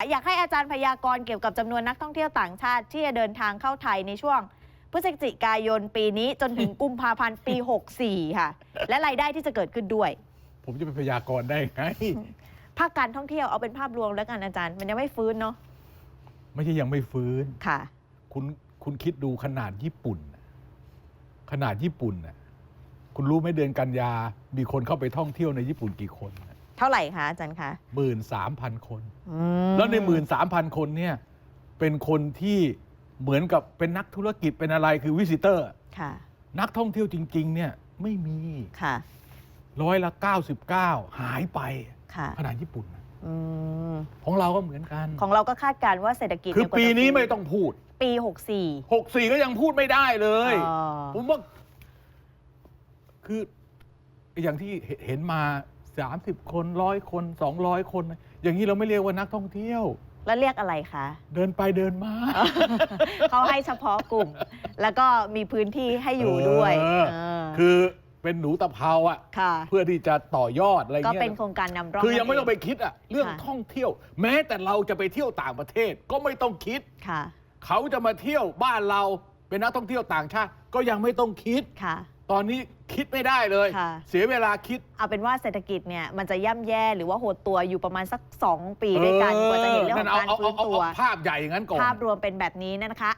อยากให้อาจารย์พยากรณ์เกี่ยวกับจำนวนนักท่องเที่ยวต่างชาติ ที่จะเดินทางเข้าไทยในช่วง พฤศจิกายนปีนี้จนถึงกุมภาพันธ์ปี 64 ค่ะ และรายได้ที่จะเกิดขึ้นด้วย ผมจะเป็นพยากรณ์ได้ไง ภาคการท่องเที่ยวเอาเป็นภาพรวมแล้วกันอาจารย์ มันยังไม่ฟื้นเนาะไม่ใช่ยังไม่ฟื้น ค่ะ คุณคุณคิดดูขนาดญี่ปุ่นน่ะขนาดญี่ปุ่นน่ะคุณรู้ไหมเดือนกันยา มีคนเข้าไปท่องเที่ยวในญี่ปุ่นกี่คน เท่าไหร่คะอาจารย์คะหมื่นสามพันคน อืมแล้วในหมื่นสามพันคนเนี่ยเป็นคนที่เหมือนกับเป็นนักธุรกิจเป็นอะไรคือวิสิเตอร์ ค่ะนักท่องเที่ยวจริง ๆ เนี่ยไม่มีค่ะร้อยละ 99 หายไปค่ะขนาดญี่ปุ่นนะอืมของเราก็เหมือนกัน ของเราก็คาดการณ์ว่าเศรษฐกิจคือเยกว่าปีจะนี้ฟื้ไม่ต้องพูด ปี 64 64 ก็ยังพูดไม่ได้เลยอ๋อผมว่า คือ อย่างที่เห็นมา 30 คนร้อยคน 200 คน อย่างนี้เราไม่เรียกว่านักท่องเที่ยว แล้วเรียกอะไรคะ เดินไปเดินมา เขาให้เฉพาะกลุ่ม แล้วก็มีพื้นที่ให้อยู่ด้วยเออ เออคือเป็นหนูตะเภาอะค่ะ เพื่อที่จะต่อยอดอะไรก็เงี้ยเป็นโครงการนำร่องคือยังไม่นั่นต้องไปคิดอะเรื่องค่ะท่องเที่ยว แม้แต่เราจะไปเที่ยวต่างประเทศก็ไม่ต้องคิด ค่ะ เขาจะมาเที่ยวบ้านเราเป็นนักท่องเที่ยวต่างชาติ ก็ยังไม่ต้องคิด ค่ะ ตอนนี้คิดไม่ได้เลย ค่ะ เสียเวลาคิด เอาเป็นว่าเศรษฐกิจเนี่ยมันจะย่ำแย่หรือว่าหดตัวอยู่ประมาณสัก 2 ปีด้วยกันกว่าจะเห็นเรื่องของการเอาฟื้นเอาตัว เอาภาพใหญ่อย่างนั้นก่อน ภาพรวมเป็นแบบนี้นะคะ